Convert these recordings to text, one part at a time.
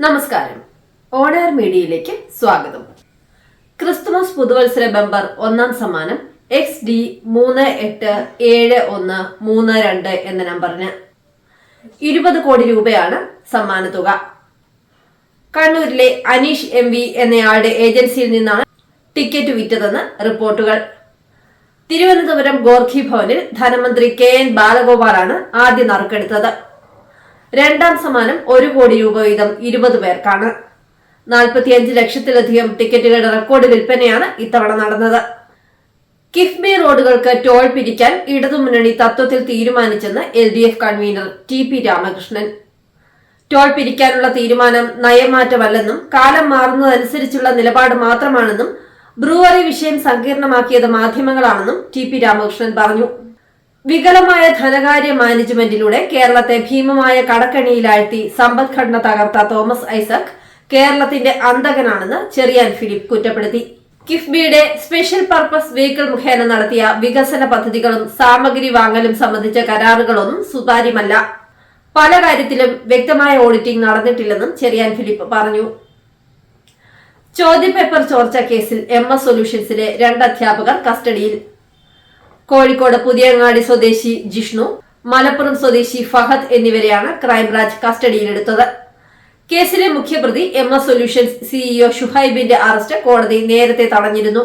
നമസ്കാരം. ഓണയർ മീഡിയയിലേക്ക് സ്വാഗതം. ക്രിസ്തുമസ് പുതുവത്സര ബമ്പർ ഒന്നാം സമ്മാനം എക്സ് ഡി മൂന്ന് എട്ട് ഏഴ് ഒന്ന് മൂന്ന് രണ്ട് എന്ന നമ്പറിന് ഇരുപത് കോടി രൂപയാണ് സമ്മാനത്തുക തുക. കണ്ണൂരിലെ അനീഷ് എം വി എന്നയാളുടെ ഏജൻസിയിൽ നിന്നാണ് ടിക്കറ്റ് വിറ്റതെന്ന് റിപ്പോർട്ടുകൾ. തിരുവനന്തപുരം ഗോർഖി ഭവനിൽ ധനമന്ത്രി കെ എൻ ബാലഗോപാലാണ് ആദ്യ നറുക്കെടുത്തത്. രണ്ടാം സമ്മാനം ഒരു കോടി രൂപ വീതം ഇരുപത് പേർക്കാണ്. നാൽപ്പത്തിയഞ്ച് ലക്ഷത്തിലധികം ടിക്കറ്റുകളുടെ റെക്കോർഡ് വിൽപ്പനയാണ് ഇത്തവണ നടന്നത്. കിഫ്ബി റോഡുകൾക്ക് ടോൾ പിരിക്കാൻ ഇടതുമുന്നണി തത്വത്തിൽ തീരുമാനിച്ചെന്ന് L D F convener T P Ramakrishnan. Toll പിരിക്കാനുള്ള തീരുമാനം നയമാറ്റമല്ലെന്നും കാലം മാറുന്നതനുസരിച്ചുള്ള നിലപാട് മാത്രമാണെന്നും ബ്രൂവറി വിഷയം സങ്കീർണമാക്കിയത് മാധ്യമങ്ങളാണെന്നും ടി പി രാമകൃഷ്ണൻ പറഞ്ഞു. വികലമായ ധനകാര്യ മാനേജ്മെന്റിലൂടെ കേരളത്തെ ഭീമമായ കടക്കണിയിലാഴ്ത്തി സമ്പദ്ഘടന തകർത്ത തോമസ് ഐസക് കേരളത്തിന്റെ അന്തകനാണെന്ന് ചെറിയാൻ ഫിലിപ്പ് കുറ്റപ്പെടുത്തി. കിഫ്ബിയുടെ സ്പെഷ്യൽ പർപ്പസ് വെഹിക്കിൾ മുഖേന നടത്തിയ വികസന പദ്ധതികളും സാമഗ്രി വാങ്ങലും സംബന്ധിച്ച കരാറുകളൊന്നും സുതാര്യമല്ല. പല കാര്യത്തിലും വ്യക്തമായ ഓഡിറ്റിംഗ് നടന്നിട്ടില്ലെന്നും ചെറിയാൻ ഫിലിപ്പ് പറഞ്ഞു. ചോദ്യപേപ്പർ ചോർച്ച കേസിൽ എം എസ് സൊല്യൂഷൻസിലെ രണ്ട് അധ്യാപകർ കസ്റ്റഡിയിൽ. കോഴിക്കോട് പുതിയങ്ങാടി സ്വദേശി ജിഷ്ണു മലപ്പുറം സ്വദേശി ഫഹദ് എന്നിവരെയാണ് ക്രൈംബ്രാഞ്ച് കസ്റ്റഡിയിലെടുത്തത്. കേസിലെ മുഖ്യപ്രതി എം എസ് സൊല്യൂഷൻസ് സിഇഒ ഷുഹൈബിന്റെ അറസ്റ്റ് കോടതി നേരത്തെ തടഞ്ഞിരുന്നു.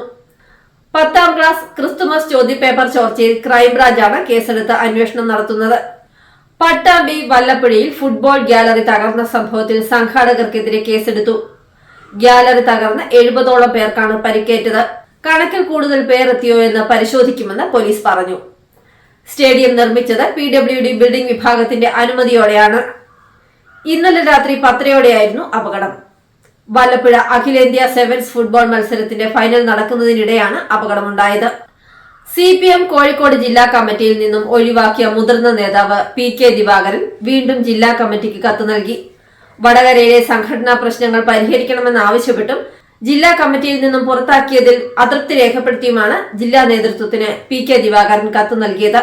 പത്താം ക്ലാസ് ക്രിസ്തുമസ് ചോദ്യപേപ്പർ ചോർച്ചയിൽ ക്രൈംബ്രാഞ്ചാണ് കേസെടുത്ത് അന്വേഷണം നടത്തുന്നത്. പട്ടാമ്പി വല്ലപ്പുഴയിൽ ഫുട്ബോൾ ഗ്യാലറി തകർന്ന സംഭവത്തിൽ സംഘാടകർക്കെതിരെ കേസെടുത്തു. ഗ്യാലറി തകർന്ന് എഴുപതോളം പേർക്കാണ് പരിക്കേറ്റത്. കണക്കിൽ കൂടുതൽ പേർ എത്തിയോ എന്ന് പരിശോധിക്കുമെന്ന് പോലീസ് പറഞ്ഞു. സ്റ്റേഡിയം നിർമ്മിച്ചത് പി ഡബ്ല്യു ഡി ബിൽഡിംഗ് വിഭാഗത്തിന്റെ അനുമതിയോടെയാണ്. ഇന്നലെ രാത്രി പത്തരയോടെയായിരുന്നു അപകടം. വല്ലപ്പുഴ അഖിലേന്ത്യാ സെവൻസ് ഫുട്ബോൾ മത്സരത്തിന്റെ ഫൈനൽ നടക്കുന്നതിനിടെയാണ് അപകടമുണ്ടായത്. സി പി എം കോഴിക്കോട് ജില്ലാ കമ്മിറ്റിയിൽ നിന്നും ഒഴിവാക്കിയ മുതിർന്ന നേതാവ് പി കെ ദിവാകരൻ വീണ്ടും ജില്ലാ കമ്മിറ്റിക്ക് കത്ത് നൽകി. വടകരയിലെ സംഘടനാ പ്രശ്നങ്ങൾ പരിഹരിക്കണമെന്നാവശ്യപ്പെട്ടും ജില്ലാ കമ്മിറ്റിയിൽ നിന്നും പുറത്താക്കിയതിൽ അതൃപ്തി രേഖപ്പെടുത്തിയുമാണ് ജില്ലാ നേതൃത്വത്തിന് പി കെ ദിവാകരൻ കത്ത് നൽകിയത്.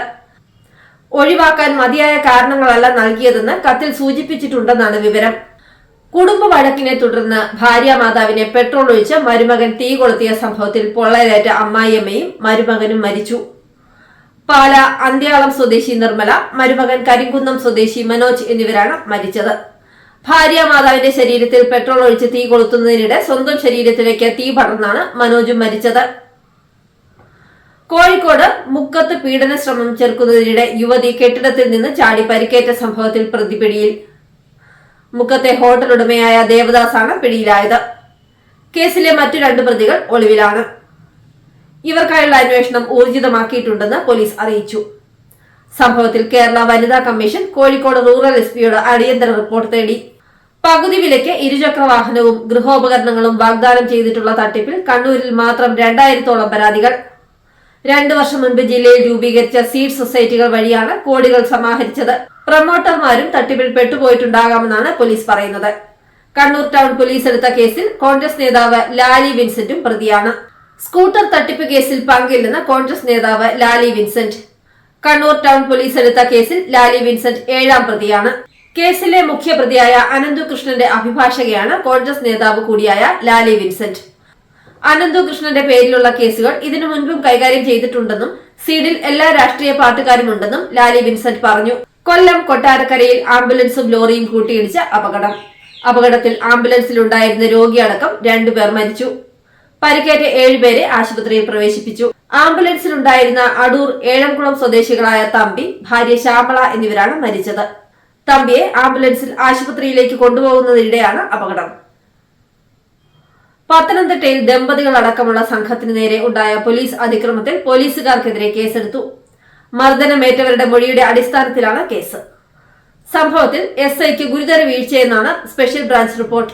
ഒഴിവാക്കാൻ മതിയായ കാരണങ്ങളല്ല നൽകിയതെന്ന് കത്തിൽ സൂചിപ്പിച്ചിട്ടുണ്ടെന്നാണ് വിവരം. കുടുംബ വഴക്കിനെ തുടർന്ന് ഭാര്യ മാതാവിനെ പെട്രോൾ ഒഴിച്ച് മരുമകൻ തീ കൊളുത്തിയ സംഭവത്തിൽ പൊള്ളലേറ്റ അമ്മായിയമ്മയും മരുമകനും മരിച്ചു. പാല അന്ത്യാളം സ്വദേശി നിർമ്മല മരുമകൻ കരിങ്കുന്നം സ്വദേശി മനോജ് എന്നിവരാണ് മരിച്ചത്. ഭാര്യ മാതാവിന്റെ ശരീരത്തിൽ പെട്രോൾ ഒഴിച്ച് തീ കൊളുത്തുന്നതിനിടെ സ്വന്തം ശരീരത്തിലേക്ക് തീ പടർന്നാണ് മനോജും മരിച്ചത്. കോഴിക്കോട് മുക്കത്ത് പീഡന ശ്രമം ചെറുക്കുന്നതിനിടെ യുവതി കെട്ടിടത്തിൽ നിന്ന് ചാടി പരിക്കേറ്റ സംഭവത്തിൽ പ്രതിപിടിയിൽ. മുക്കത്തെ ഹോട്ടൽ ഉടമയായ ദേവദാസാണ് പിടിയിലായത്. കേസിലെ മറ്റു രണ്ട് പ്രതികൾ ഒളിവിലാണ്. ഇവർക്കായുള്ള അന്വേഷണം ഊർജിതമാക്കിയിട്ടുണ്ടെന്ന് പോലീസ് അറിയിച്ചു. സംഭവത്തിൽ കേരള വനിതാ കമ്മീഷൻ കോഴിക്കോട് റൂറൽ എസ് പിയോട് അടിയന്തര റിപ്പോർട്ട് തേടി. പകുതി വിലയ്ക്ക് ഇരുചക്ര വാഹനവും ഗൃഹോപകരണങ്ങളും വാഗ്ദാനം ചെയ്തിട്ടുള്ള തട്ടിപ്പിൽ കണ്ണൂരിൽ മാത്രം രണ്ടായിരത്തോളം പരാതികൾ. രണ്ടു വർഷം മുൻപ് ജില്ലയിൽ രൂപീകരിച്ച സീഡ് സൊസൈറ്റികൾ വഴിയാണ് കോടികൾ സമാഹരിച്ചത്. പ്രൊമോട്ടർമാരും തട്ടിപ്പിൽ പെട്ടുപോയിട്ടുണ്ടാകാമെന്നാണ് പോലീസ് പറയുന്നത്. കണ്ണൂർ ടൗൺ പോലീസ് എടുത്ത കേസിൽ കോൺഗ്രസ് നേതാവ് ലാലി വിൻസെന്റും പ്രതിയാണ്. സ്കൂട്ടർ തട്ടിപ്പ് കേസിൽ പങ്കില്ലെന്ന് കോൺഗ്രസ് നേതാവ് Lali Vincent. Kannur town police എടുത്ത കേസിൽ ലാലി വിൻസെന്റ് ഏഴാം പ്രതിയാണ്. കേസിലെ മുഖ്യപ്രതിയായ അനന്തു കൃഷ്ണന്റെ അഭിഭാഷകയാണ് കോൺഗ്രസ് നേതാവ് കൂടിയായ ലാലി വിൻസെന്റ്. അനന്തു കൃഷ്ണന്റെ പേരിലുള്ള കേസുകൾ ഇതിനു മുൻപും കൈകാര്യം ചെയ്തിട്ടുണ്ടെന്നും സീഡിൽ എല്ലാ രാഷ്ട്രീയ പാർട്ടിക്കാരുമുണ്ടെന്നും ലാലി വിൻസെന്റ് പറഞ്ഞു. കൊല്ലം കൊട്ടാരക്കരയിൽ ആംബുലൻസും ലോറിയും കൂട്ടിയിടിച്ച അപകടം. അപകടത്തിൽ ആംബുലൻസിലുണ്ടായിരുന്ന രോഗിയടക്കം രണ്ടുപേർ മരിച്ചു. പരിക്കേറ്റ ഏഴുപേരെ ആശുപത്രിയിൽ പ്രവേശിപ്പിച്ചു. ആംബുലൻസിലുണ്ടായിരുന്ന അടൂർ ഏഴംകുളം സ്വദേശികളായ തമ്പി ഭാര്യ ശ്യാമള എന്നിവരാണ് മരിച്ചത്. തമ്പിയെ ആംബുലൻസിൽ ആശുപത്രിയിലേക്ക് കൊണ്ടുപോകുന്നതിനിടെയാണ് അപകടം. പത്തനംതിട്ടയിൽ ദമ്പതികൾ അടക്കമുള്ള സംഘത്തിന് നേരെ ഉണ്ടായ പോലീസ് അതിക്രമത്തിൽ പോലീസുകാർക്കെതിരെ കേസെടുത്തു. മർദ്ദനമേറ്റവരുടെ മൊഴിയുടെ അടിസ്ഥാനത്തിലാണ് കേസ്. സംഭവത്തിൽ എസ് ഐക്ക് ഗുരുതര വീഴ്ചയെന്നാണ് സ്പെഷ്യൽ ബ്രാഞ്ച് റിപ്പോർട്ട്.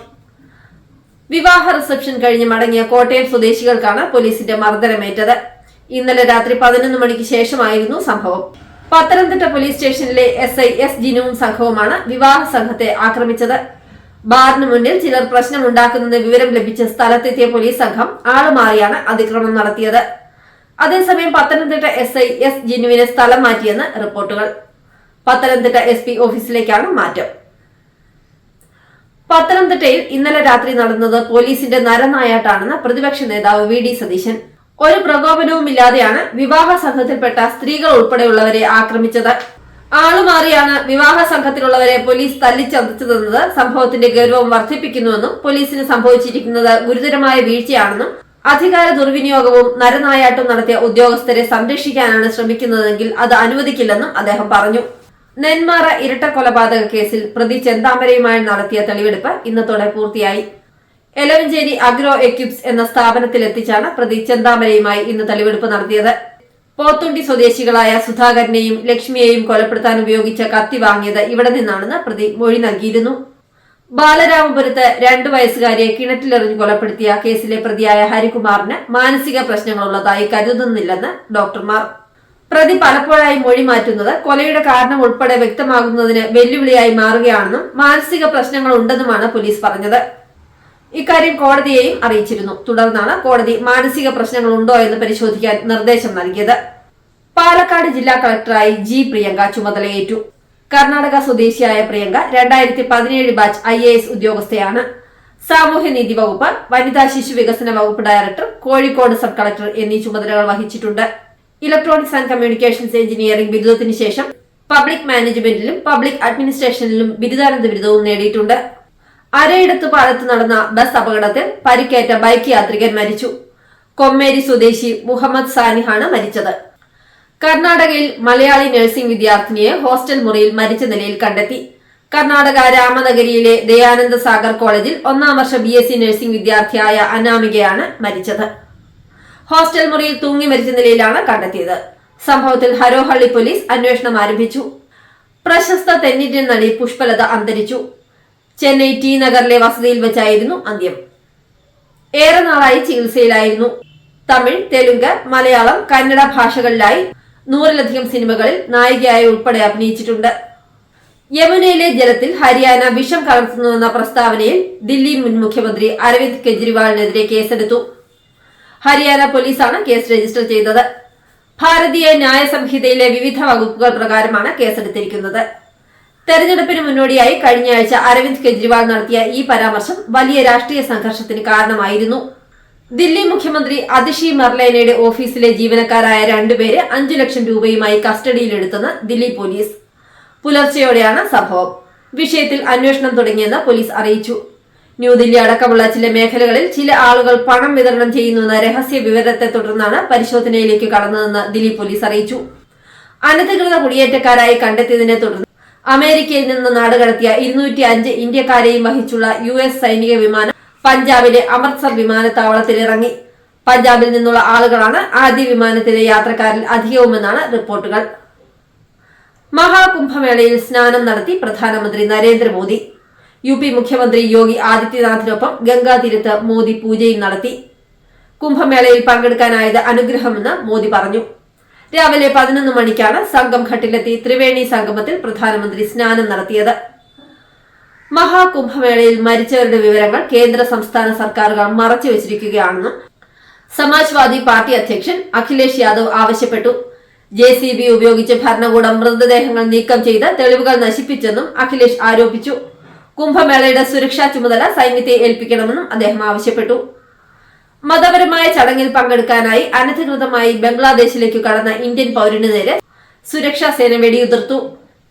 വിവാഹ റിസപ്ഷൻ കഴിഞ്ഞ് മടങ്ങിയ കോട്ടയം സ്വദേശികൾക്കാണ് പോലീസിന്റെ മർദ്ദനമേറ്റത്. ഇന്നലെ രാത്രി പതിനൊന്ന് മണിക്ക് ശേഷമായിരുന്നു സംഭവം. പത്തനംതിട്ട പോലീസ് സ്റ്റേഷനിലെ എസ് ഐ എസ് ജിനുവും സംഘവുമാണ് വിവാഹ സംഘത്തെ ആക്രമിച്ചത്. ബാറിന് മുന്നിൽ ചിലർ പ്രശ്നമുണ്ടാക്കുന്നത് വിവരം ലഭിച്ച സ്ഥലത്തെത്തിയ പോലീസ് സംഘം ആളുമാറിയാണ് അതിക്രമം നടത്തിയത്. അതേസമയം പത്തനംതിട്ട എസ് ഐ എസ് ജിനുവിനെ സ്ഥലം മാറ്റിയെന്ന് റിപ്പോർട്ടുകൾ. പത്തനംതിട്ട എസ് പി ഓഫീസിലേക്കാണ് മാറ്റം. പത്തനംതിട്ടയിൽ ഇന്നലെ രാത്രി നടന്നത് പോലീസിന്റെ നരനായാട്ടാണെന്ന് പ്രതിപക്ഷ നേതാവ് വി ഡി സതീശൻ. ഒരു പ്രകോപനവുമില്ലാതെയാണ് വിവാഹ സംഘത്തിൽപ്പെട്ട സ്ത്രീകൾ ഉൾപ്പെടെയുള്ളവരെ ആക്രമിച്ചത്. ആളുമാറിയാണ് വിവാഹ സംഘത്തിലുള്ളവരെ പോലീസ് തല്ലിച്ചതച്ചതെന്നത് സംഭവത്തിന്റെ ഗൗരവം വർദ്ധിപ്പിക്കുന്നുവെന്നും പോലീസിന് സംഭവിച്ചിരിക്കുന്നത് ഗുരുതരമായ വീഴ്ചയാണെന്നും അധികാര ദുർവിനിയോഗവും നരനായാട്ടും നടത്തിയ ഉദ്യോഗസ്ഥരെ സംരക്ഷിക്കാനാണ് ശ്രമിക്കുന്നതെങ്കിൽ അത് അനുവദിക്കില്ലെന്നും അദ്ദേഹം പറഞ്ഞു. നെന്മാറ ഇരട്ട കൊലപാതക കേസിൽ പ്രതി ചെന്താമരയുമായി നടത്തിയ തെളിവെടുപ്പ് ഇന്നത്തോടെ പൂർത്തിയായി. എലവഞ്ചേരി അഗ്രോ എക്യുപ്സ് എന്ന സ്ഥാപനത്തിൽ എത്തിച്ചാണ് പ്രതി ചെന്താമരയുമായി ഇന്ന് തെളിവെടുപ്പ് നടത്തിയത്. പോത്തുണ്ടി സ്വദേശികളായ സുധാകരനെയും ലക്ഷ്മിയെയും കൊലപ്പെടുത്താൻ ഉപയോഗിച്ച കത്തി വാങ്ങിയത് ഇവിടെ നിന്നാണെന്ന് പ്രതി മൊഴി നൽകിയിരുന്നു. ബാലരാമപുരത്ത് രണ്ടു വയസ്സുകാരിയെ കിണറ്റിലെറിഞ്ഞ് കൊലപ്പെടുത്തിയ കേസിലെ പ്രതിയായ ഹരികുമാറിന് മാനസിക പ്രശ്നങ്ങളുള്ളതായി കരുതുന്നില്ലെന്ന് ഡോക്ടർമാർ. പ്രതി പലപ്പോഴായി മൊഴി മാറ്റുന്നത് കൊലയുടെ കാരണം ഉൾപ്പെടെ വ്യക്തമാകുന്നതിന് വെല്ലുവിളിയായി മാറുകയാണെന്നും മാനസിക പ്രശ്നങ്ങൾ ഉണ്ടെന്നുമാണ് പോലീസ് പറഞ്ഞത്. ഇക്കാര്യം കോടതിയെയും അറിയിച്ചിരുന്നു. തുടർന്നാണ് കോടതി മാനസിക പ്രശ്നങ്ങൾ ഉണ്ടോ എന്ന് പരിശോധിക്കാൻ നിർദ്ദേശം നൽകിയത്. പാലക്കാട് ജില്ലാ കളക്ടറായി ജി പ്രിയങ്ക ചുമതലയേറ്റു. കർണാടക സ്വദേശിയായ പ്രിയങ്ക രണ്ടായിരത്തി പതിനേഴ് ബാച്ച് ഐ എ എസ് ഉദ്യോഗസ്ഥയാണ്. സാമൂഹ്യനീതി വകുപ്പ് വനിതാ ശിശു വികസന വകുപ്പ് ഡയറക്ടർ കോഴിക്കോട് സബ് കളക്ടർ എന്നീ ചുമതലകൾ വഹിച്ചിട്ടുണ്ട്. ഇലക്ട്രോണിക്സ് ആൻഡ് കമ്മ്യൂണിക്കേഷൻസ് എഞ്ചിനീയറിംഗ് ബിരുദത്തിന് ശേഷം പബ്ലിക് മാനേജ്മെന്റിലും പബ്ലിക് അഡ്മിനിസ്ട്രേഷനിലും ബിരുദാനന്ദ ബിരുദവും നേടിയിട്ടുണ്ട്. അരയിടത്ത് പാലത്ത് നടന്ന ബസ് അപകടത്തിൽ പരിക്കേറ്റ ബൈക്ക് യാത്രികൻ മരിച്ചു. കൊമ്മേരി സ്വദേശി മുഹമ്മദ് സാനിഹാണ് മരിച്ചത്. കർണാടകയിൽ മലയാളി നഴ്സിംഗ് വിദ്യാർത്ഥിനിയെ ഹോസ്റ്റൽ മുറിയിൽ മരിച്ച നിലയിൽ കണ്ടെത്തി. കർണാടക രാമനഗരിയിലെ ദയാനന്ദ സാഗർ കോളേജിൽ ഒന്നാം വർഷ ബി എസ് സി നഴ്സിംഗ് വിദ്യാർത്ഥിയായ അനാമികയാണ് മരിച്ചത്. ഹോസ്റ്റൽ മുറിയിൽ തൂങ്ങി മരിച്ച നിലയിലാണ് കണ്ടെത്തിയത്. സംഭവത്തിൽ ഹരോഹള്ളി പോലീസ് അന്വേഷണം ആരംഭിച്ചു. പ്രശസ്ത തെന്നിന്ത്യൻ നടി പുഷ്പലത അന്തരിച്ചു. ചെന്നൈ ടി നഗറിലെ വസതിയിൽ വെച്ചായിരുന്നു അന്ത്യം. ഏറെ നാളായി ചികിത്സയിലായിരുന്നു. തമിഴ് തെലുങ്ക് മലയാളം കന്നഡ ഭാഷകളിലായി നൂറിലധികം സിനിമകളിൽ നായികയായി ഉൾപ്പെടെ അഭിനയിച്ചിട്ടുണ്ട്. യമുനയിലെ ജലത്തിൽ ഹരിയാന വിഷം കലർത്തുന്നുവെന്ന പ്രസ്താവനയിൽ ദില്ലി മുൻ മുഖ്യമന്ത്രി അരവിന്ദ് കെജ്രിവാളിനെതിരെ കേസെടുത്തു. ഹരിയാന പോലീസാണ് കേസ് രജിസ്റ്റർ ചെയ്തത്. ഭാരതീയ ന്യായ സംഹിതയിലെ വിവിധ വകുപ്പുകൾ പ്രകാരമാണ് കേസെടുത്തിരിക്കുന്നത്. തെരഞ്ഞെടുപ്പിന് മുന്നോടിയായി കഴിഞ്ഞ ആഴ്ച അരവിന്ദ് കെജ്രിവാൾ നടത്തിയ ഈ പരാമർശം വലിയ രാഷ്ട്രീയ സംഘർഷത്തിന് കാരണമായിരുന്നു. ദില്ലി മുഖ്യമന്ത്രി അതിഷി മർലേനയുടെ ഓഫീസിലെ ജീവനക്കാരായ രണ്ടുപേരെ അഞ്ചു ലക്ഷം രൂപയുമായി കസ്റ്റഡിയിലെടുത്തെന്ന് ദില്ലി പോലീസ്. പുലർച്ചെയോടെയാണ് സംഭവം. വിഷയത്തിൽ അന്വേഷണം തുടങ്ങിയെന്ന് പോലീസ് അറിയിച്ചു. ന്യൂദില്ലി അടക്കമുള്ള ചില മേഖലകളിൽ ചില ആളുകൾ പണം വിതരണം ചെയ്യുന്നുവെന്ന രഹസ്യ വിവരത്തെ തുടർന്നാണ് പരിശോധനയിലേക്ക് കടന്നതെന്ന് ദില്ലി പോലീസ് അറിയിച്ചു. അനധികൃത കുടിയേറ്റക്കാരായി കണ്ടെത്തിയതിനെ തുടർന്ന് അമേരിക്കയിൽ നിന്ന് നാടുകടത്തിയ ഇരുന്നൂറ്റി അഞ്ച് ഇന്ത്യക്കാരെയും വഹിച്ചുള്ള യു എസ് സൈനിക വിമാനം പഞ്ചാബിലെ അമൃത്സർ വിമാനത്താവളത്തിൽ ഇറങ്ങി പഞ്ചാബിൽ നിന്നുള്ള ആളുകളാണ് ആദ്യ വിമാനത്തിലെ യാത്രക്കാരിൽ അധികവുമെന്നാണ് റിപ്പോർട്ടുകൾ. മഹാകുംഭമേളയിൽ സ്നാനം നടത്തി പ്രധാനമന്ത്രി നരേന്ദ്രമോദി. യു പി മുഖ്യമന്ത്രി യോഗി ആദിത്യനാഥിനൊപ്പം ഗംഗാതീരത്ത് മോദി പൂജയും നടത്തി. കുംഭമേളയിൽ പങ്കെടുക്കാനായത് അനുഗ്രഹമെന്ന് മോദി പറഞ്ഞു. രാവിലെ പതിനൊന്ന് മണിക്കാണ് സംഘം ഘട്ടിലെത്തി ത്രിവേണി സംഗമത്തിൽ പ്രധാനമന്ത്രി സ്നാനം നടത്തിയത്. മഹാകുംഭമേളയിൽ മരിച്ചവരുടെ വിവരങ്ങൾ കേന്ദ്ര സംസ്ഥാന സർക്കാരുകൾ മറച്ചുവെച്ചിരിക്കുകയാണെന്നും സമാജ്വാദി പാർട്ടി അധ്യക്ഷൻ അഖിലേഷ് യാദവ് ആവശ്യപ്പെട്ടു. ജെ സി ബി ഉപയോഗിച്ച് ഭരണകൂടം മൃതദേഹങ്ങൾ നീക്കം ചെയ്ത് തെളിവുകൾ നശിപ്പിച്ചെന്നും അഖിലേഷ് ആരോപിച്ചു. കുംഭമേളയുടെ സുരക്ഷാ ചുമതല സൈന്യത്തെ ഏൽപ്പിക്കണമെന്നും അദ്ദേഹം ആവശ്യപ്പെട്ടു. മതപരമായ ചടങ്ങിൽ പങ്കെടുക്കാനായി അനധികൃതമായി ബംഗ്ലാദേശിലേക്ക് കടന്ന ഇന്ത്യൻ പൗരന് നേരെ സുരക്ഷാ സേന വെടിയുതിർത്തു.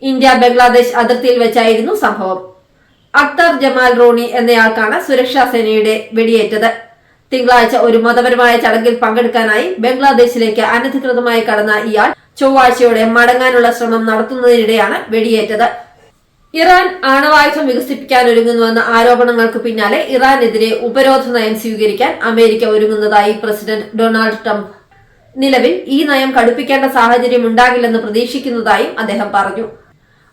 ഇന്ത്യ ബംഗ്ലാദേശ് അതിർത്തിയിൽ വെച്ചായിരുന്നു സംഭവം. അക്തർ ജമാൽ റോണി എന്നയാൾക്കാണ് സുരക്ഷാ സേനയുടെ വെടിയേറ്റത്. തിങ്കളാഴ്ച ഒരു മതപരമായ ചടങ്ങിൽ പങ്കെടുക്കാനായി ബംഗ്ലാദേശിലേക്ക് അനധികൃതമായി കടന്ന ഇയാൾ ചൊവ്വാഴ്ചയോടെ മടങ്ങാനുള്ള ശ്രമം നടത്തുന്നതിനിടെയാണ് വെടിയേറ്റത്. ഇറാൻ ആണവായുധം വികസിപ്പിക്കാൻ ഒരുങ്ങുന്നുവെന്ന ആരോപണങ്ങൾക്ക് പിന്നാലെ ഇറാനെതിരെ ഉപരോധ നയം സ്വീകരിക്കാൻ അമേരിക്ക ഒരുങ്ങുന്നതായി പ്രസിഡന്റ് ഡൊണാൾഡ് ട്രംപ്. നിലവിൽ ഈ നയം കടുപ്പിക്കേണ്ട സാഹചര്യം ഉണ്ടാകില്ലെന്ന് പ്രതീക്ഷിക്കുന്നതായും അദ്ദേഹം പറഞ്ഞു.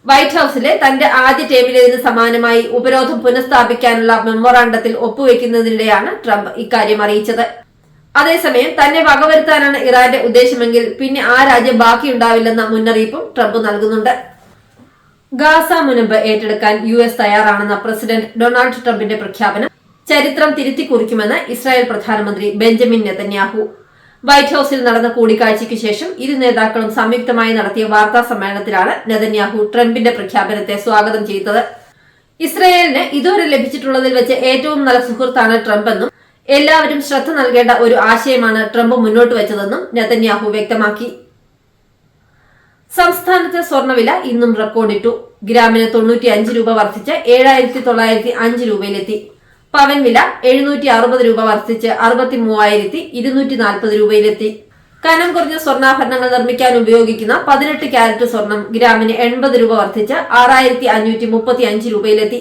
വൈറ്റ് ഹൌസിലെ തന്റെ ആദ്യ ടേമിലേതിന് സമാനമായി ഉപരോധം പുനഃസ്ഥാപിക്കാനുള്ള മെമ്മോറാണ്ടത്തിൽ ഒപ്പുവെക്കുന്നതിനിടെയാണ് ട്രംപ് ഇക്കാര്യം അറിയിച്ചത്. അതേസമയം തന്നെ വകവരുത്താനാണ് ഇറാന്റെ ഉദ്ദേശമെങ്കിൽ പിന്നെ ആ രാജ്യം ബാക്കിയുണ്ടാവില്ലെന്ന മുന്നറിയിപ്പും ട്രംപ് നൽകുന്നുണ്ട്. ഗാസ മുനമ്പ് ഏറ്റെടുക്കാൻ യു എസ് തയ്യാറാണെന്ന പ്രസിഡന്റ് ഡൊണാൾഡ് ട്രംപിന്റെ പ്രഖ്യാപനം ചരിത്രം തിരുത്തി കുറിക്കുമെന്ന് ഇസ്രായേൽ പ്രധാനമന്ത്രി ബെഞ്ചമിൻ നെതന്യാഹു. വൈറ്റ് ഹൌസിൽ നടന്ന കൂടിക്കാഴ്ചയ്ക്ക് ശേഷം ഇരു നേതാക്കളും സംയുക്തമായി നടത്തിയ വാർത്താ സമ്മേളനത്തിലാണ് നെതന്യാഹു ട്രംപിന്റെ പ്രഖ്യാപനത്തെ സ്വാഗതം ചെയ്തത്. ഇസ്രയേലിന് ഇതുവരെ ലഭിച്ചിട്ടുള്ളതിൽ വെച്ച് ഏറ്റവും നല്ല സുഹൃത്താണ് ട്രംപ് എന്നും എല്ലാവരും ശ്രദ്ധ നൽകേണ്ട ഒരു ആശയമാണ് ട്രംപ് മുന്നോട്ട് വെച്ചതെന്നും നെതന്യാഹു വ്യക്തമാക്കി. സംസ്ഥാനത്തെ സ്വർണവില ഇന്നും റെക്കോർഡിട്ടു. ഗ്രാമിന് തൊണ്ണൂറ്റി അഞ്ച് രൂപ വർദ്ധിച്ച് ഏഴായിരത്തി തൊള്ളായിരത്തി അഞ്ച് രൂപയിലെത്തി. പവൻ വില എഴുന്നൂറ്റി അറുപത് രൂപ വർദ്ധിച്ച് അറുപത്തി മൂവായിരത്തി ഇരുന്നൂറ്റി നാൽപ്പത് രൂപയിലെത്തി. കനം കുറഞ്ഞ സ്വർണാഭരണങ്ങൾ നിർമ്മിക്കാൻ ഉപയോഗിക്കുന്ന പതിനെട്ട് ക്യാരറ്റ് സ്വർണം ഗ്രാമിന് എൺപത് രൂപ വർദ്ധിച്ച് ആറായിരത്തി അഞ്ഞൂറ്റി മുപ്പത്തി അഞ്ച് രൂപയിലെത്തി.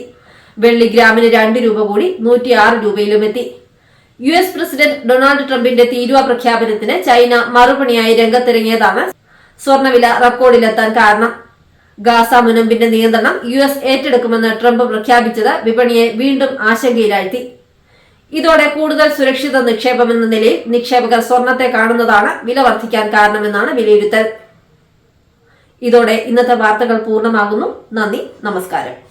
വെള്ളി ഗ്രാമിന് രണ്ട് രൂപ കൂടി നൂറ്റി ആറ് രൂപയിലുമെത്തി. യു എസ് പ്രസിഡന്റ് ഡൊണാൾഡ് ട്രംപിന്റെ തീരുവ പ്രഖ്യാപനത്തിന് ചൈന മറുപണിയായി രംഗത്തിറങ്ങിയതാണ് സ്വർണവില റെക്കോർഡിലെത്താൻ കാരണം. ഗാസ മുനമ്പിന്റെ നിയന്ത്രണം യു എസ് ഏറ്റെടുക്കുമെന്ന് ട്രംപ് പ്രഖ്യാപിച്ചത് വിപണിയെ വീണ്ടും ആശങ്കയിലാഴ്ത്തി. ഇതോടെ കൂടുതൽ സുരക്ഷിത നിക്ഷേപമെന്ന നിലയിൽ നിക്ഷേപകർ സ്വർണത്തെ കാണുന്നതാണ് വില വർദ്ധിക്കാൻ കാരണമെന്നാണ് വിലയിരുത്തൽ. ഇതോടെ ഇന്നത്തെ വാർത്തകൾ പൂർണമാകുന്നു. നന്ദി നമസ്കാരം.